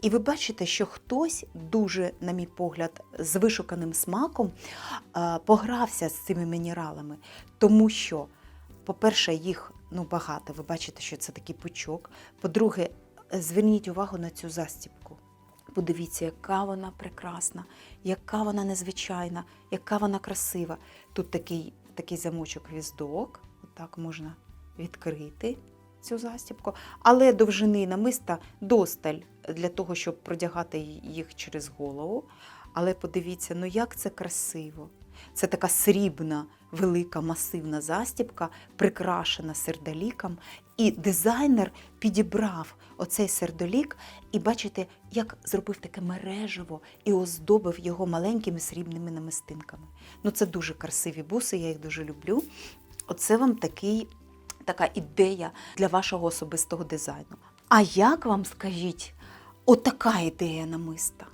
І ви бачите, що хтось дуже, на мій погляд, з вишуканим смаком е, погрався з цими мінералами, тому що, по-перше, їх ну, багато. Ви бачите, що це такий пучок. По-друге, е, зверніть увагу на цю застібку. Подивіться, яка вона прекрасна, яка вона незвичайна, яка вона красива. Тут такий, такий замочок гвіздок, отак можна відкрити цю застібку, але довжини намиста досталь для того, щоб продягати їх через голову. Але подивіться, ну як це красиво. Це така срібна, велика, масивна застібка, прикрашена сердоліком. І дизайнер підібрав оцей сердолік, і бачите, як зробив таке мережево і оздобив його маленькими срібними намистинками. Ну, це дуже красиві буси, я їх дуже люблю. Оце вам такий, така ідея для вашого особистого дизайну. А як вам скажіть, отака ідея намиста?